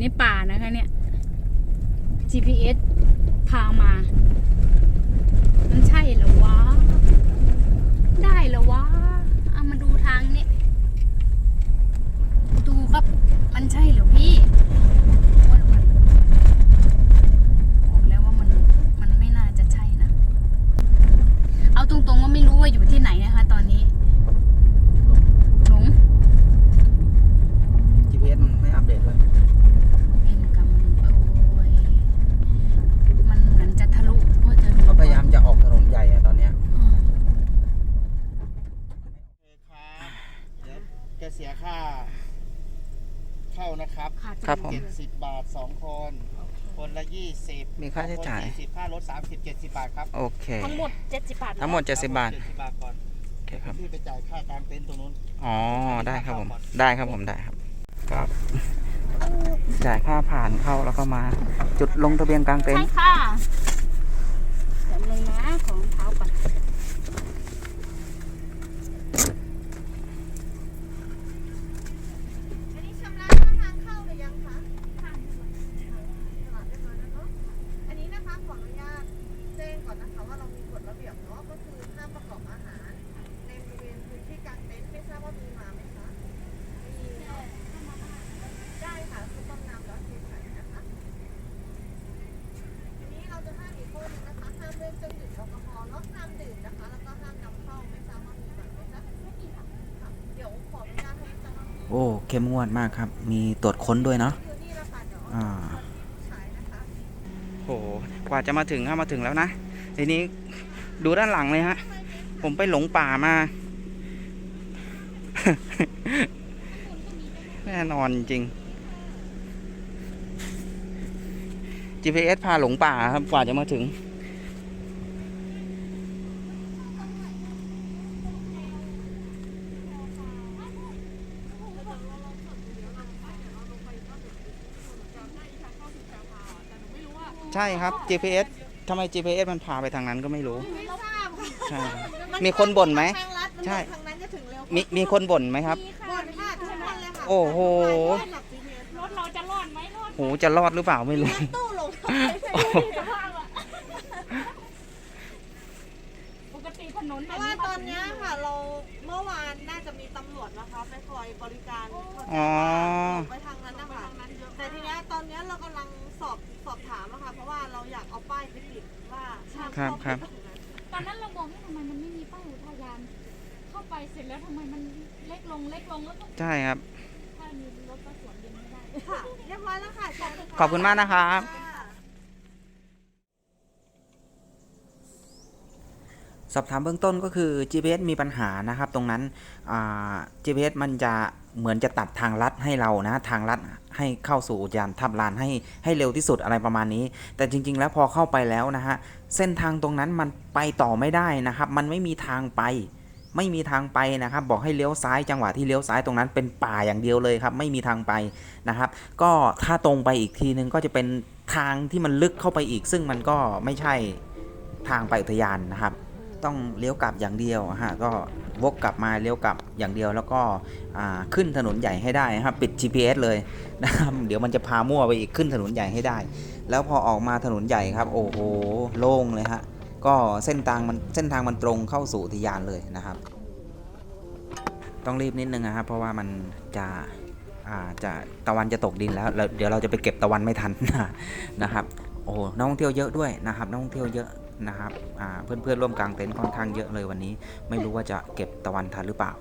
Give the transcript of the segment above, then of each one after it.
ในป่านะคะเนี่ย GPS พามา มันใช่เหรอวะ ได้เหรอวะ เอามาดูทางนี้ดูครับ มันใช่เหรอพี่บอกแล้วว่ามันมันไม่น่าจะใช่นะ เอาตรงๆว่าไม่รู้ว่าอยู่ที่ไหนนะคะตอนนี้ หลง GPS มันไม่อัปเดตเลย เป็นกำโอ้ยมันเหมือนจะทะลุเพราะจะ เขาพยายามจะออกถนนใหญ่อะตอนเนี้ย อืม ครับเดี๋ยวจะเสียค่าเข้านะ ครับขาดครับผม เจ็ดสิบบาทสองคน คนละยี่สิบมีค่าใช้จ่ายยี่สิบค่ารถสามสิบเจ็ดสิบบาทครับโอเค ทั้งหมด 70 บาททั้งหมด 70 บาท เจ็ดสิบบาทก่อนโอเคครับ พี่ไปจ่ายค่ากลางเต็นท์ตรงนู้น อ๋อ ได้ครับผม ได้ครับผม ได้ครับ ครับ จ่ายค่าผ่านเข้าแล้วก็มา จุดลงทะเบียนกลางเต็นใช่ท์ ค่ะเดี๋ยวเลยนะของเท้าก่อนอันนี้ชำระค่าทางเข้าหรือยังคะค่ะเรียบร้อยแล้วเนอะอันนี้นะคะขออนุญาตแจ้งก่อนนะคะว่าเรามีกฎระเบียบเนาะก็คือห้ามประกอบอาหาร ในบริเวณพื้นที่กลางเต็นท์ไม่ทราบว่ามีมาไหมคะมีเนาะได้ค่ะคือต้มน้ำแล้วเทใส่นะคะทีนี้เราจะห้ามอีกข้อหนึงนะคะห้ามเล่นเครื่องดื่มแอลกอฮอล์เนาะห้ามดื่มนะคะ แล้วก็ห้ามนำเข้าไม่ทราบว่ามีมาไหมคะไม่มีค่ะค่ะเดี๋ยวขออนุญาตให้เจ้าหน้าที่ โอ้ เข้มงวดมากครับ มีตรวจค้นด้วยเนาะอ่าโหกว่าจะมาถึงฮะมาถึงแล้วนะทีนี้ดูด้านหลังเลยฮะ ผมไปหลงป่ามา แน่นอนจริง GPS พาหลงป่าครับกว่าจะมาถึง ช่ครับ GPS ทำไม GPS มันพาไปทางนั้นก็ไม่รู้ ไม่ทราบค่ะใช่มีคนบ่นไหมทางลัดใช่ทางนั้นจะถึงเร็วมีมีคนบ่นไหมครับ บ่นค่ะทุกคนเลยค่ะโอ้โหไปหลับ GPS รถเราจะรอดไหมรอดโหจะรอดหรือเปล่าไม่รู้ ตู้ลงทำไมไม่โอ้โหปกติถนนเพราะว่าตอนเนี้ยค่ะ เราเมื่อวานน่าจะมีตำรวจนะคะไปคอยบริการอ๋อ ไปทางนั้นนะคะแต่ทีเนี้ยตอนเนี้ยเรากำลัง สอบสอบถามอะค่ะเพราะว่าเราอยากเอาป้ายไปติดว่าห้ามครับเข้าครับไปตรงนั้นตอนนั้นเราบอกว่าทำไมมันไม่มีป้ายอุทยาน เข้าไปเสร็จแล้วทำไมมันเล็กลงเล็กลงแล้วก็ใช่ครับ ถ้ามีรถก็สวนเลนไม่ได้ ค่ะเรียบร้อยแล้วค่ะเชิญเลยะขอบคุณมากนะครับ ค่ะ ส อบถามเบื้องต้นก็คือ GPS มีปัญหานะครับตรงนั้น GPS มันจะเหมือนจะตัดทางลัดให้เรานะทางลัดให้เข้าสู่ยานทับลานให้ให้เร็วที่สุดอะไรประมาณนี้ แต่จริง ๆ แล้วพอเข้าไปแล้วนะฮะเส้นทางตรงนั้นมันไปต่อไม่ได้นะครับ มันไม่มีทางไป ไม่มีทางไปนะครับ บอกให้เลี้ยวซ้ายจังหวะที่เลี้ยวซ้ายตรงนั้นเป็นป่าอย่างเดียวเลยครับ ไม่มีทางไปนะครับ ก็ถ้าตรงไปอีกทีนึงก็จะเป็นทางที่มันลึกเข้าไปอีก ซึ่งมันก็ไม่ใช่ทางไปอุทยานนะครับ ต้องเลี้ยวกลับอย่างเดียวฮะก็วกกลับมาเลี้ยวกลับอย่างเดียว แล้วก็ขึ้นถนนใหญ่ให้ได้นะครับปิด GPS เลยนะครับเดี๋ยวมันจะพามั่วไปอีกขึ้นถนนใหญ่ให้ได้ แล้วพอออกมาถนนใหญ่ครับ โอ้โหโล่งเลยฮะก็เส้นทางมันเส้นทางมันตรงเข้าสู่อุทยานเลยนะครับ ต้องรีบนิดนึงนะครับเพราะว่ามันจะอาจะตะวันจะตกดินแล้วแล้ว เดี๋ยวเราจะไปเก็บตะวันไม่ทันนะครับโอ้โหนักท่องเที่ยวเยอะด้วยนะครับนักท่องเที่ยวเยอะ นะครับอ่าเพื่อนๆร่วมกลางเต็นท์ค่อนข้างเยอะเลยวันนี้ ไม่รู้ว่าจะเก็บตะวันทันหรือเปล่า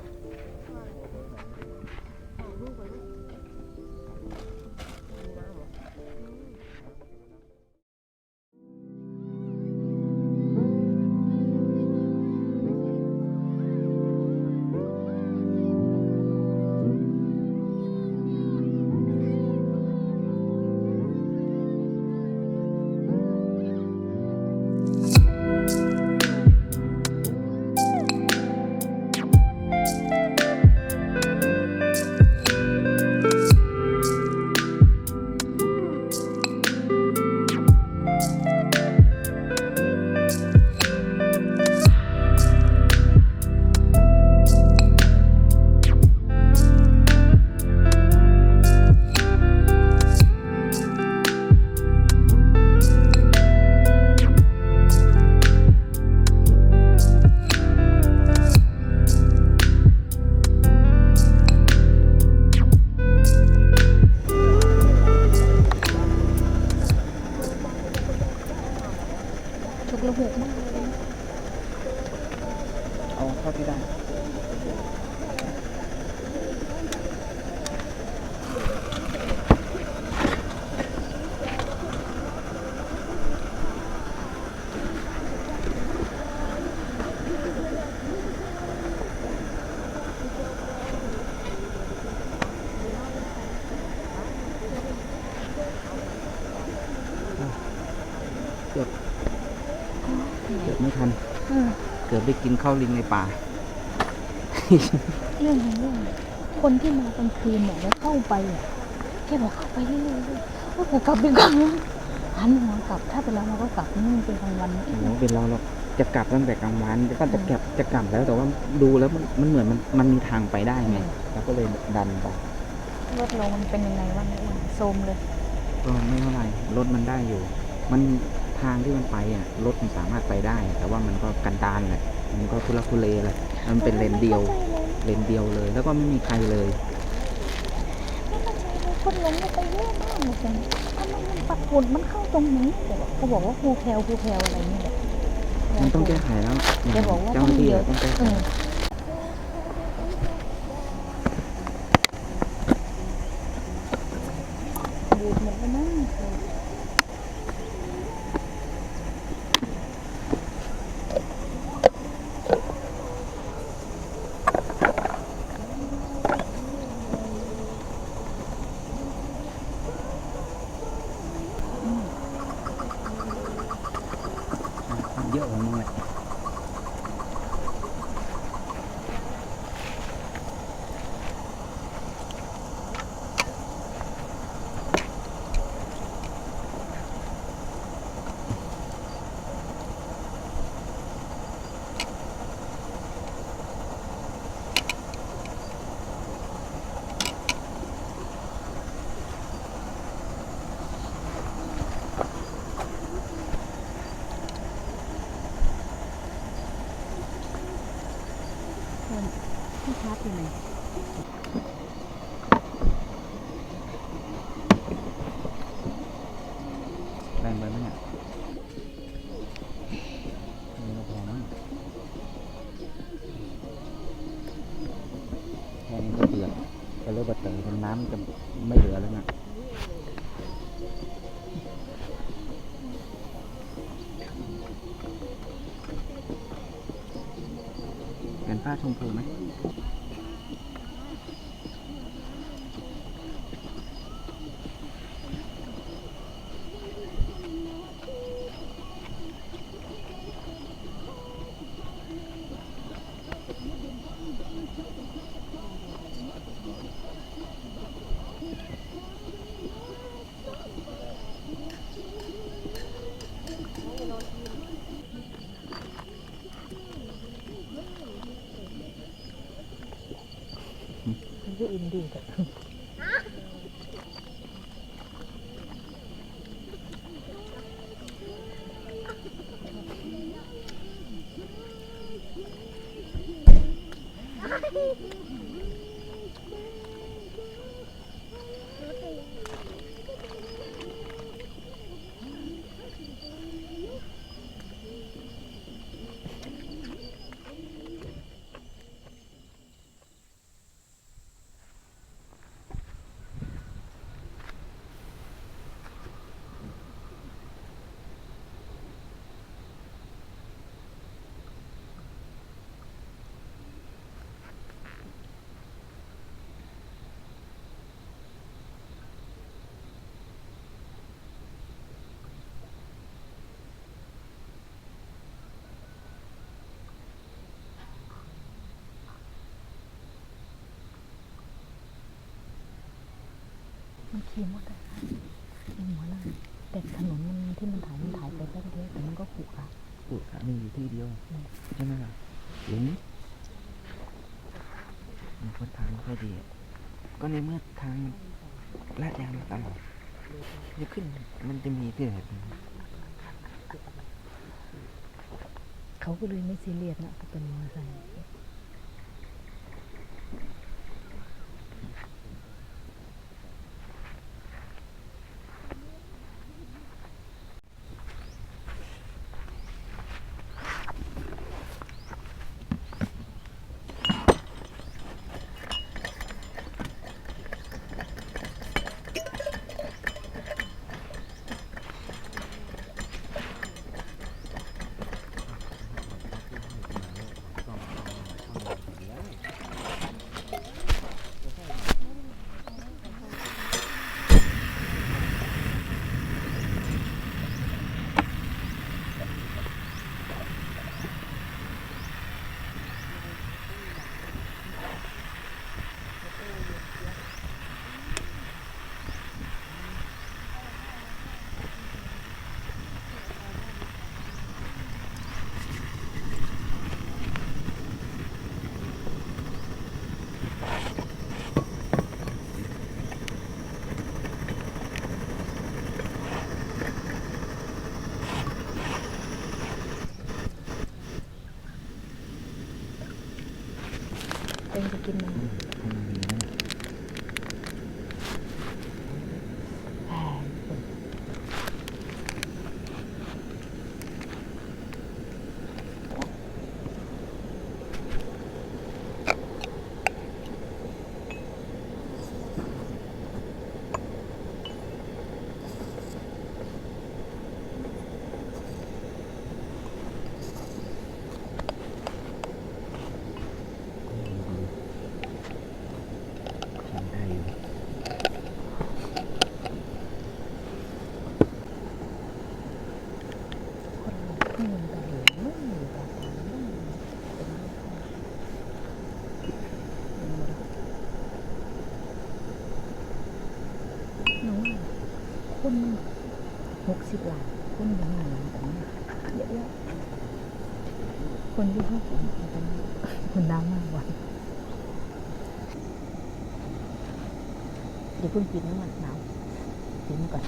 ได้กินข้าวลิงในป่า เรื่องของเรื่องคนที่มากลางคืนเนี่ยแล้วเข้าไปอะแกบอกเข้าไปเรื่อยๆว่าผมกลับดีกว่าหันหัวกลับถ้าเป็นเราเราก็กลับนี่เป็นกลางวันโอ้โหเป็นเราเราจะกลับตั้งแต่กลางวันก็จะกลับจะกลับแล้วแต่ว่าดูแล้วมันมันเหมือนมันมันมีทางไปได้ไงเราก็เลยดันไปรถเรามันเป็นยังไงวะเนี่ยโซมเลยก็ไม่เท่าไหร่รถมันได้อยู่ มันทางที่มันไปอะรถมันสามารถไปได้ แต่ว่ามันก็กันดานแหละ มันก็ทุลักทุเลแหละมันเป็นเลนเดียว เลนเดียวเลย แล้วก็ไม่มีใครเลยไม่เข้าใจเลยคนหลงไปเยอะมากเลยจังทำไมมันปักหมุดมันเข้าตรงนี้แต่ว่าเขาบอกว่าภูแคลภูแคลอะไรนี่แหละมันต้องแก้ไขแล้วแกบอกว่าเจ้าหน้าที่อะต้องแก้ไข เออบูดหมดแล้วมั้ง เยอะของมึงเลย ที่ชาร์จอยู่ไหน แรงไปไหมเนี่ยนี่ก็พอมั้งแค่นี้ก็เดือด ก็เริ่มเตยน้ำจะไม่เหลือแล้วนะเป็นผ้าชมพูไหม ഇത് ഇന്ത്യ ഇത് ขี่มอเตอร์ไซค์ในหัวนั่นแต่ถนนมันที่มันถ่ายมันถ่ายไปแป๊บเดียวแต่มันก็ขรุขระปลูกมีอยู่ที่เดียวใช่ไหมล่ะหลุมมันคนทางไม่ค่อยดี ก็ในเมื่อทางลาดยางมาตลอดจะขึ้นมันจะมีที่ไหนเป็นเขาก็เลยไม่ซีเรียสนะเขาเป็นมอเตอร์ไซค์ ที่เขาสนใจกันคนน้ำมากกว่าเดี๋ยวเพิ่งกินน้ำมันหนาวกินก่อน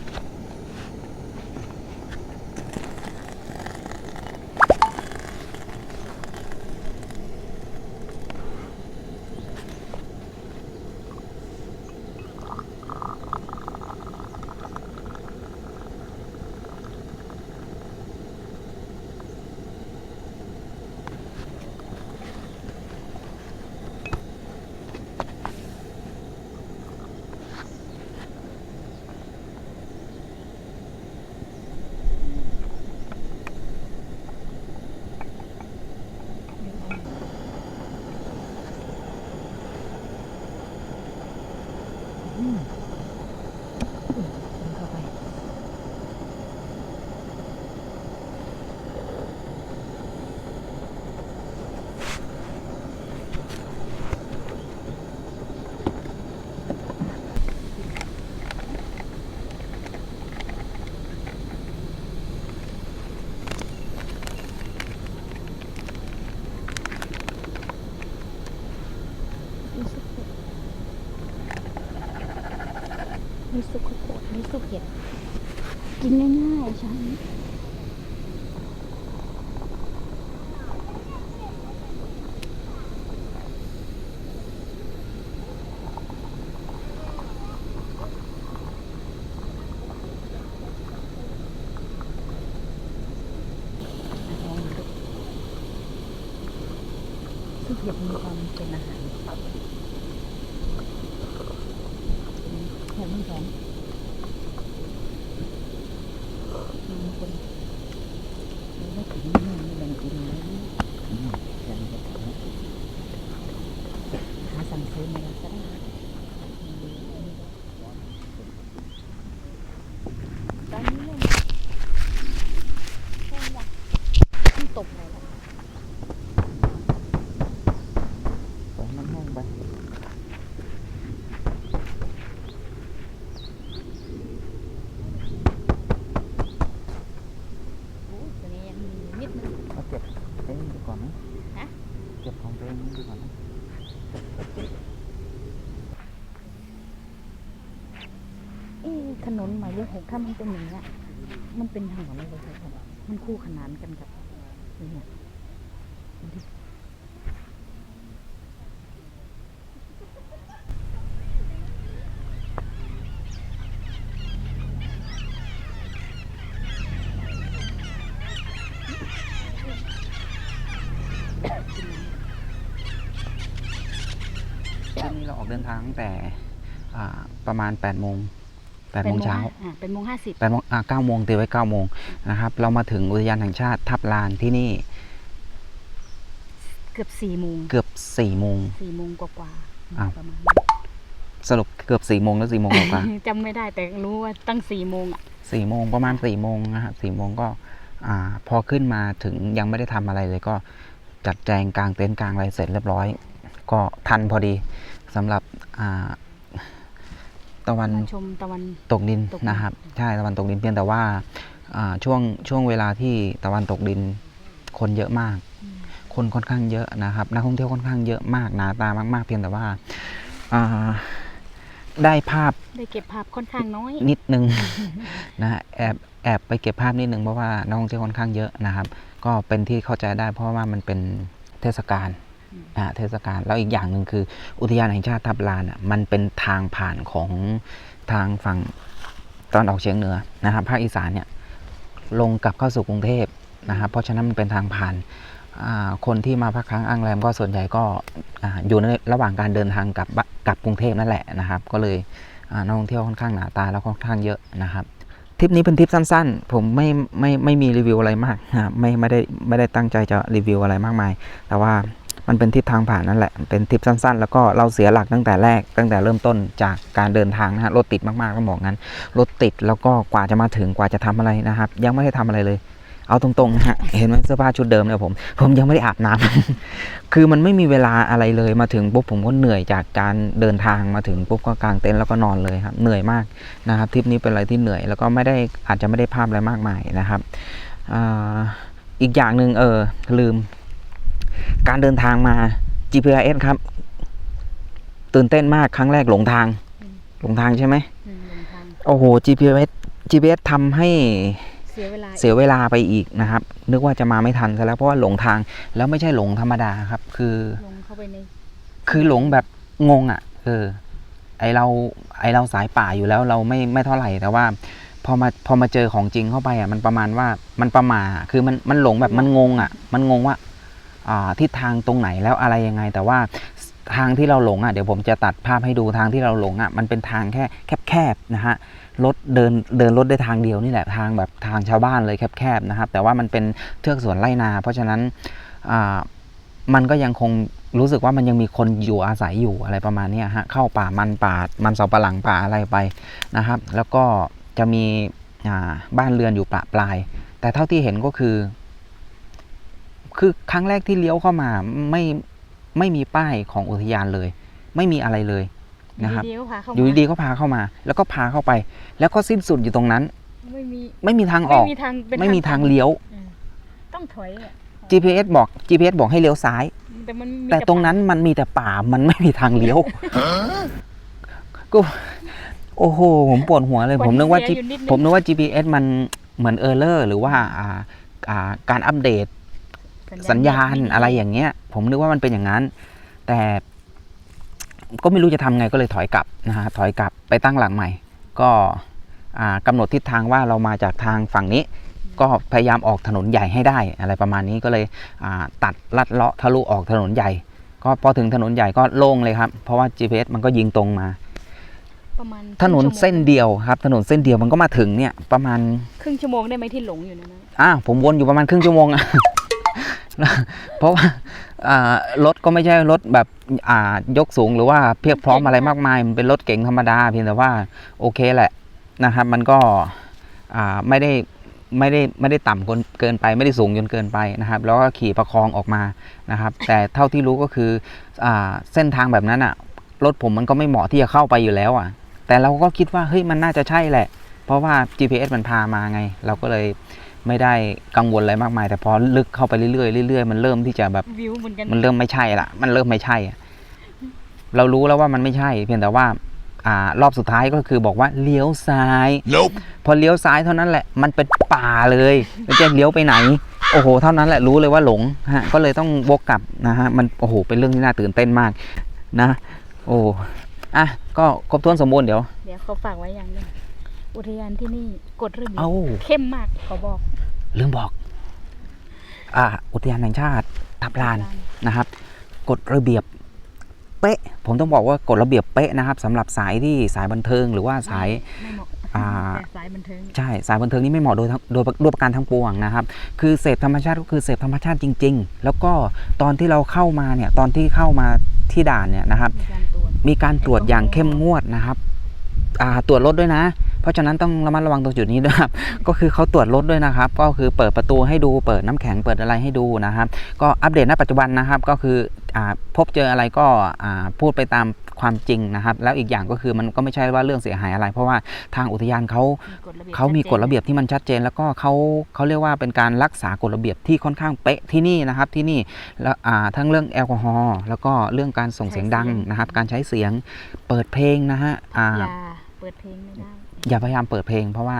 อืมอืมกินเข้าไป มิสุกุมิสุกุโกะมิสุเกะกินง่ายๆฉัน ซึ่ง เห็ดมีความเป็นอาหารแค่ไม่แพงมีคนไม่ถึงนี่ไม่แบ่งกินลย อืมแค่นี้ก็พอแล้ว หาสั่งซื้อมาแล้วก็ได้ตอนนี้เนี่ยแค่อยากที่ตกเลยล่ะ ของมันแห้งไป ถนนหมายเลขหกถ้ามันเป็นอย่างเงี้ยมันเป็นหัวเลยเลยครับมันคู่ขนานกันกับเนี่ยที่นี่เราออกเดินทางตั้งแต่ประมาณ8ปดโมง แปดโมงเช้าอ่าเป็นโมงห้าสิบแปดโมงอ่าเก้าโมงตีไว้เก้าโมงนะครับ เรามาถึงอุทยานแห่งชาติทับลานที่นี่ เกือบสี่โมงเกือบสี่โมงสี่โมงกว่าๆอ้าวประมาณนี้สรุปเกือบสี่โมงแล้วสี่โมงกว่าจำไม่ได้แต่รู้ว่าตั้งสี่โมงอะสี่โมงประมาณสี่โมงนะครับสี่โมงก็อ่าพอขึ้นมาถึงยังไม่ได้ทำอะไรเลยก็จัดแจงกลางเต็นท์กลางอะไรเสร็จเรียบร้อย ก็ทันพอดีสำหรับอ่า ตะวันมาชมตะวันตกดินตกดิน นะครับ ใช่ตะวันตกดินเพียงแต่ว่าอ่าช่วงช่วงเวลาที่ตะวันตกดินคนเยอะมากคนค่อนข้างเยอะนะครับนักท่องเที่ยวค่อนข้างเยอะมากหนาตามาก ๆ เพียงแต่ว่าอ่าได้ภาพ ได้เก็บภาพค่อนข้างน้อย นิดนึง นะฮะแอบแอบไปเก็บภาพนิดนึงเพราะว่านักท่องเที่ยวค่อนข้างเยอะนะครับ ก็เป็นที่เข้าใจได้เพราะว่ามันเป็นเทศกาลอ่า เทศกาลแล้วอีกอย่างหนึ่งคือ อุทยานแห่งชาติทับลานอะมันเป็นทางผ่านของทางฝั่งตอนออกเฉียงเหนือนะครับภาคอีสานเนี่ยลงกลับเข้าสู่กรุงเทพนะครับเพราะฉะนั้นมันเป็นทางผ่านคนที่มาพักค้างอ้างแรมก็ส่วนใหญ่ก็ออยู่ในระหว่างการเดินทางกลับกลับกรุงเทพนั่นแหละนะครับ ก็เลยนักท่องเที่ยวค่อนข้างหนาตาแล้วค่อนข้างเยอะนะครับทริปนี้เป็นทริปสั้นๆ ผมไม่ไม่ไม่มีรีวิวอะไรมากนะไม่ไม่ได้ไม่ได้ตั้งใจจะรีวิวอะไรมากมาย แต่ว่า มันเป็นทริปทางผ่านนั่นแหละ เป็นทิปสั้นๆ แล้วก็เราเสียหลักตั้งแต่แรก ตั้งแต่เริ่มต้นจากการเดินทางนะฮะ รถติดมากๆต้องบอกงั้น รถติดแล้วก็กว่าจะมาถึงกว่าจะทำอะไรนะครับ ยังไม่ได้ทำอะไรเลย เอาตรงๆนะฮะ เห็นไหมเสื้อผ้าชุดเดิมเนี่ยผม ผมยังไม่ได้อาบน้ำคือมันไม่มีเวลาอะไรเลย มาถึงปุ๊บผมก็เหนื่อยจากการเดินทาง มาถึงปุ๊บก็กางเต็นท์แล้วก็นอนเลยครับ เหนื่อยมากนะครับ ทริปนี้เป็นอะไรที่เหนื่อย แล้วก็ไม่ได้อาจจะไม่ได้ภาพอะไรมากมายนะครับอ,อีกอย่างหนึ่งเออลืม การเดินทางมา GPS ครับ ตื่นเต้นมากครั้งแรกหลงทาง หลงทางใช่ไหมอืมเดินทางโอ้โห GPS GPS ทำให้เสียเวลาเสียเวลาไปอีกนะครับ นึกว่าจะมาไม่ทันซะแล้วเพราะว่าหลงทางแล้วไม่ใช่หลงธรรมดาครับ คือลงเข้าไปในคือหลงแบบงงอะ่ะ เออ ไอเราไอเราสายป่าอยู่แล้วเราไม่ไม่เท่าไหร่แต่ว่าพอมาพอมาเจอของจริงเข้าไปอะ่ะมันประมาณว่ามันประมาอะคือมันมันหลงแบบมันงงอะ่ะ มันงงว่าอ่า ทิศทางตรงไหนแล้วอะไรยังไง แต่ว่าทางที่เราหลงอะเดี๋ยวผมจะตัดภาพให้ดูทางที่เราหลงอะมันเป็นทางแค่แคบๆนะฮะรถเดินเดินรถได้ทางเดียวนี่แหละทางแบบทางชาวบ้านเลยแคบๆนะครับ แต่ว่ามันเป็นเทือกสวนไร่นา เพราะฉะนั้นมันก็ยังคงรู้สึกว่ามันยังมีคนอยู่อาศัยอยู่อะไรประมาณนี้ฮะเข้าป่ามันป่ามันเสาปะหลังป่าอะไรไปนะครับ แล้วก็จะมีบ้านเรือนอยู่ปะปลาย แต่เท่าที่เห็นก็คือ คือครั้งแรกที่เลี้ยวเข้ามาไม่ไม่มีป้ายของอุทยานเลย ไม่มีอะไรเลยนะครับเดียวพาเข้ามาอยู่ดีๆก็พาเข้ามา แล้วก็พาเข้าไป แล้วก็สิ้นสุดอยู่ตรงนั้น ไม่มีไม่มีทางอไม่อกมีทางเป็นไม่มีทางเลี้ยวอืมต้องถอยอะ GPS บอก GPS บอกให้เลี้ยวซ้ายแต่มันมีแต่ตรงนั้นมันมีแต่ป่ามันไม่มีทางเลี้ยวก็โอ้โห ผมปวดหัวเลย ผมนึกว่า G- อยู่นิดนึงผมนึกว่า GPS มันเหมือนเออร์เลอร์หรือว่าอ่าอ่าการอัปเดต สัญญาณอะไรอย่างเงี้ย ผมนึกว่ามันเป็นอย่างนั้น แต่ก็ไม่รู้จะทำไงก็เลยถอยกลับนะฮะถอยกลับไปตั้งหลังใหม่ ก็อ่ากำหนดทิศทางว่าเรามาจากทางฝั่งนี้ ก็พยายามออกถนนใหญ่ให้ได้อะไรประมาณนี้ก็เลยอ่าตัดลัดเลาะทะลุออกถนนใหญ่ ก็พอถึงถนนใหญ่ก็โล่งเลยครับ เพราะว่า GPS มันก็ยิงตรงมาประมาณถนนครึ่งชั่วโมงเส้นเดียวครับ ถนนเส้นเดียวมันก็มาถึงเนี่ยประมาณครึ่งชั่วโมงได้ไหมที่หลงอยู่ในนั้นอ่าผมวนอยู่ประมาณครึ่งชั่วโมงอะ เพราะว่า รถก็ไม่ใช่รถแบบอ่ายกสูงหรือว่าเพียบพร้อมอะไรมากมาย มันเป็นรถเก๋งธรรมดาเพียงแต่ว่าโอเคแหละนะครับ มันก็ไม่ได้ไม่ได้ไม่ได้ต่ำเกินเกินไปไม่ได้สูงจนเกินไปนะครับ แล้วก็ขี่ประคองออกมานะครับ แต่เท่าที่รู้ก็คืออเส้นทางแบบนั้นอะรถผมมันก็ไม่เหมาะที่จะเข้าไปอยู่แล้วอะ แต่เราก็คิดว่าเฮ้ยมันน่าจะใช่แหละ เพราะว่า GPS มันพามาไง เราก็เลยไม่ได้กังวลอะไรมากมาย แต่พอลึกเข้าไปเรื่อยๆเรื่อยๆมันเริ่มที่จะแบบวิวเหมือนกันมันเริ่มไม่ใช่ละมันเริ่มไม่ใช่อะเรารู้แล้วว่ามันไม่ใช่ เพียงแต่ว่าอ่ารอบสุดท้ายก็คือบอกว่าเลี้ยวซ้ายพอเลี้ยวซ้ายเท่านั้นแหละ มันเป็นป่าเลยแล้วจะเลี้ยวไปไหน โอ้โห เท่านั้นแหละรู้เลยว่าหลงฮะก็เลยต้องวกกลับนะฮะมันโอ้โหเป็นเรื่องที่น่าตื่นเต้นมากนะ โอ้อะก็ครบถ้วนสมบูรณ์เดี๋ยว เดี๋ยวเขาฝากไว้อย่างหนึง อุทยานที่นี่กฎระเบียบเอ้า เข้มมากเขาบอก ลืมบอก อ่า อุทยานแห่งชาติทับลาน นะครับกฎระเบียบเป๊ะ ผมต้องบอกว่ากฎระเบียบเป๊ะนะครับสำหรับสายที่สายบันเทิงหรือว่าสาย ไม่เหมาะอ่า แต่สายบันเทิง ใช่ สายบันเทิงนี่ไม่เหมาะโดยทั้งโดยโดยประการทั้งปวงนะครับ คือเสพธรรมชาติก็คือเสพธรรมชาติจริง ๆ แล้วก็ตอนที่เราเข้ามาเนี่ยตอนที่เข้ามาที่ด่านเนี่ยนะครับ มีการตรวจมีการตรวจอย่างเข้มงวดนะครับอ่าตรวจรถด้วยนะ เพราะฉะนั้นต้องระมัดระวังตรงจุดนี้ด้วยครับก็คือเขาตรวจรถด้วยนะครับ ก็คือเปิดประตูให้ดูเปิดน้ำแข็งเปิดอะไรให้ดูนะครับ ก็อัปเดตณปัจจุบันนะครับก็คืออ่าพบเจออะไรก็อ่าพูดไปตามความจริงนะครับ แล้วอีกอย่างก็คือมันก็ไม่ใช่ว่าเรื่องเสียหายอะไร เพราะว่าทางอุทยานเขามีกฎระเบียบเขามีกฎชัดจนระเบียบที่มันชัดเจน แล้วก็เขาเขาเรียกว่าเป็นการรักษากฎระเบียบที่ค่อนข้างเป๊ะที่นี่นะครับที่นี่แล้วอ่าทั้งเรื่องแอลกอฮอล์แล้วก็เรื่องการส่งเสียงดังนะครับ การใช้เสียงเปิดเพลงนะฮะอ่าอย่าเปิดเพลงไม่ได้ อย่าพยายามเปิดเพลง เพราะว่า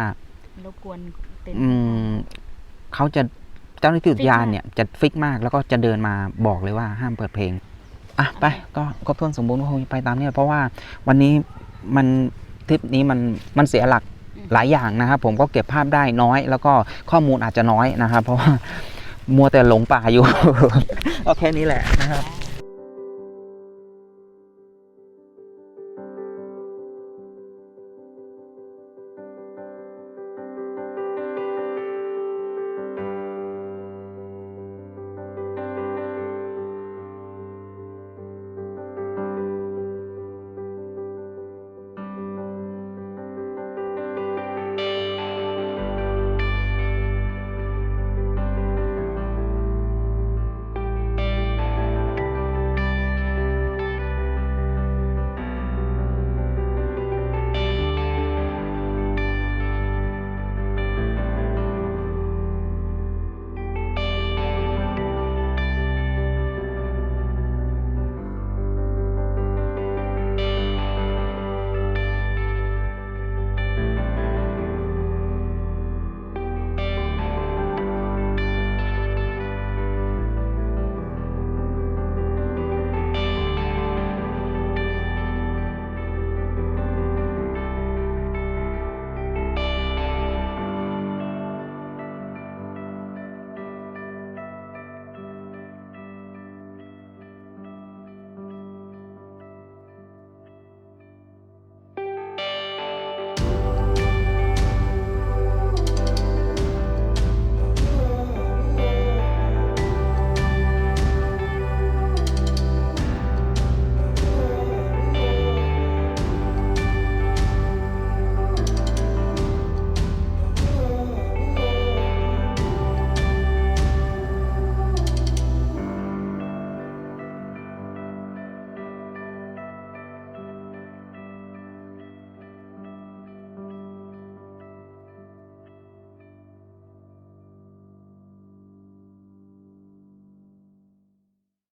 รบกวนเต็นท์อืมเขาจะเจ้าหน้าที่อุทยานเนี่ยจะฟิกมากแล้วก็จะเดินมาบอกเลยว่าห้ามเปิดเพลงอะไปก็ครบถ้วนสมบูรณ์ก็คงไปตามเนี้เพราะว่าวันนี้มันทริปนี้มันมันเสียหลักหลายอย่างนะครับผมก็เก็บภาพได้น้อย แล้วก็ข้อมูลอาจจะน้อยนะครับ เพราะว่ามัวแต่หลงป่าอยู่ก็แค่นี้แหละนะครับอ่า